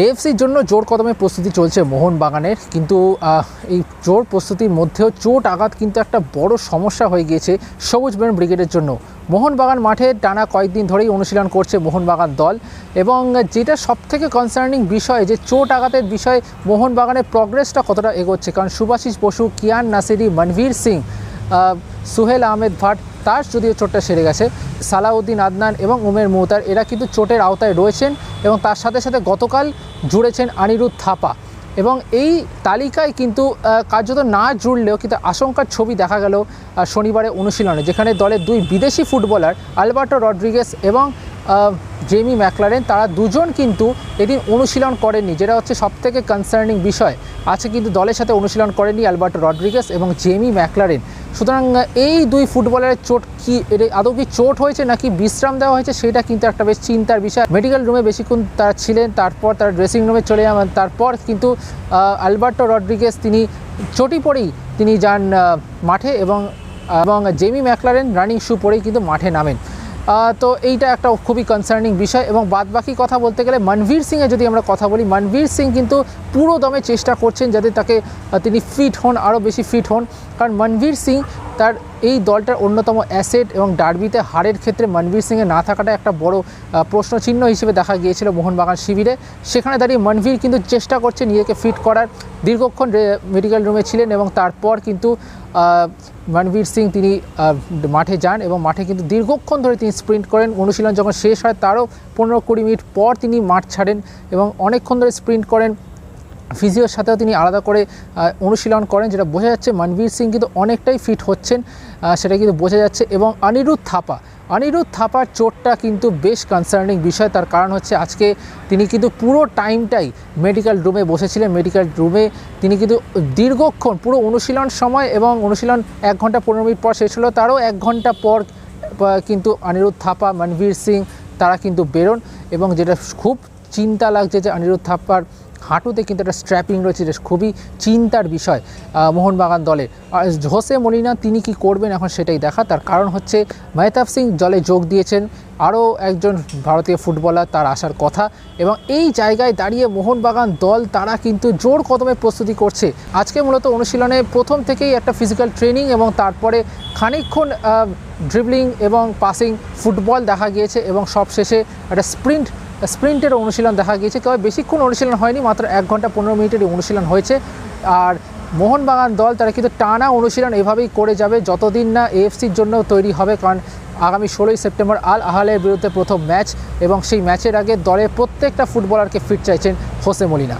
এএফসির জন্য জোর কদমে প্রস্তুতি চলছে মোহনবাগানের, কিন্তু এই জোর প্রস্তুতির মধ্যেও চোট আঘাত কিন্তু একটা বড় সমস্যা হয়ে গিয়েছে সবুজ ব্রেন ব্রিগেডের জন্য। মোহনবাগান মাঠে টানা কয়েকদিন ধরেই অনুশীলন করছে মোহনবাগান দল এবং যেটা সবথেকে কনসার্নিং বিষয় যে চোট আঘাতের বিষয়ে মোহনবাগানের প্রগ্রেসটা কতটা এগোচ্ছে? কারণ সুভাষিস বসু, কিয়ান নাসিরি, মনভীর সিং সুহেল আহমেদ ভাট তার যদিও চোটটা সেরে গেছে। সালাউদ্দিন আদনান এবং উমের মৌতার এরা কিন্তু চোটের আওতায় রয়েছেন এবং তার সাথে সাথে গতকাল জুড়েছেন আনিরুদ্ধ থাপা। এবং এই তালিকায় কিন্তু কার্যত না জুড়লেও কিন্তু আশঙ্কার ছবি দেখা গেল শনিবারে অনুশীলনে, যেখানে দলের দুই বিদেশি ফুটবলার আলবার্টো রড্রিগেস এবং জেমি ম্যাকলারেন, তারা দুজন কিন্তু এদিন অনুশীলন করেননি, যেটা হচ্ছে সবথেকে কনসার্নিং বিষয়। আছে কিন্তু দলের সাথে অনুশীলন করেননি অ্যালবার্টো রড্রিগেস এবং জেমি ম্যাকলারেন। সুতরাং এই দুই ফুটবলারের চোট কি এটা আদৌ কি চোট হয়েছে নাকি বিশ্রাম দেওয়া হয়েছে সেটা কিন্তু একটা বেশ চিন্তার বিষয়। মেডিকেল রুমে বেশিক্ষণ তারা ছিলেন, তারপর তারা ড্রেসিং রুমে চলে যান, তারপর কিন্তু আলবার্টো রড্রিগেস তিনি চটি পরেই তিনি যান মাঠে এবং এবং জেমি ম্যাকলারেন রানিং শু পরেই কিন্তু মাঠে নামেন। তো এইটা একটা খুবই কনসার্নিং বিষয় এবং বাদবাকি কথা বলতে গেলে মনভীর সিংয়ে যদি আমরা কথা বলি, মনভীর সিং কিন্তু পুরো দমে চেষ্টা করছেন যাতে তাকে তিনি ফিট হন আরও বেশি ফিট হন। কারণ মনভীর সিং তার এই দলটার অন্যতম অ্যাসেট এবং ডার্বিতে হারের ক্ষেত্রে মনভীর সিংয়ের না থাকাটা একটা বড় প্রশ্নচিহ্ন হিসেবে দেখা গিয়েছিল মোহনবাগান শিবিরে। সেখানে দাঁড়িয়ে মনভীর কিন্তু চেষ্টা করছে নিজেকে ফিট করার। দীর্ঘক্ষণ মেডিকেল রুমে ছিলেন এবং তারপর কিন্তু আহ, মনভীর সিং তিনি মাঠে যান এবং মাঠে কিন্তু দীর্ঘক্ষণ ধরে তিনি স্প্রিন্ট করেন। অনুশীলন যখন শেষ হয় তারও পনেরো কুড়ি মিনিট পর তিনি মাঠ ছাড়েন এবং অনেকক্ষণ ধরে স্প্রিন্ট করেন। ফিজিওর সাথেও তিনি আলাদা করে অনুশীলন করেন, যেটা বোঝা যাচ্ছে মনবীর সিং কিন্তু অনেকটাই ফিট হচ্ছেন সেটা কিন্তু বোঝা যাচ্ছে। এবং অনিরুদ্ধ থাপা, অনিরুদ্ধ থাপার চোটটা কিন্তু বেশ কনসার্নিং বিষয়। তার কারণ হচ্ছে আজকে তিনি কিন্তু পুরো টাইমটাই মেডিকেল রুমে বসেছিলেন। মেডিকেল রুমে তিনি কিন্তু দীর্ঘক্ষণ পুরো অনুশীলন সময় এবং অনুশীলন এক ঘণ্টা পনেরো মিনিট পর শেষ হলো। তারও এক ঘণ্টা পর কিন্তু অনিরুদ্ধ থাপা, মনবীর সিং, তারা কিন্তু বেরোন। এবং যেটা খুব চিন্তা লাগছে যে অনিরুদ্ধ থাপ্পার হাঁটুতে কিন্তু একটা স্ট্র্যাপিং রয়েছে, যেটা খুবই চিন্তার বিষয় মোহনবাগান দলের। আর হোসে মলিনা, তিনি কি করবেন এখন সেটাই দেখা তার কারণ হচ্ছে মেহতাব সিং দলে যোগ দিয়েছেন আরও একজন ভারতীয় ফুটবলার, তার আসার কথা। এবং এই জায়গায় দাঁড়িয়ে মোহনবাগান দল, তারা কিন্তু জোর কদমে প্রস্তুতি করছে। আজকে মূলত অনুশীলনে প্রথম থেকেই একটা ফিজিক্যাল ট্রেনিং এবং তারপরে খানিকক্ষণ ড্রিবলিং এবং পাসিং ফুটবল দেখা গিয়েছে এবং সবশেষে একটা স্প্রিন্ট স্প্রিন্টের অনুশীলন দেখা গিয়েছে, তবে বেশিক্ষণ অনুশীলন হয়নি, মাত্র এক ঘণ্টা পনেরো মিনিটের অনুশীলন হয়েছে। আর মোহনবাগান দল, তারা কিন্তু টানা অনুশীলন এভাবেই করে যাবে, যতদিন না এএফসির জন্য তৈরি হবে, কারণ আগামী ষোলোই সেপ্টেম্বর আল আহালের বিরুদ্ধে প্রথম ম্যাচ, এবং সেই ম্যাচের আগে দলের প্রত্যেকটা ফুটবলারকে ফিট চাইছেন হোসে মলিনা।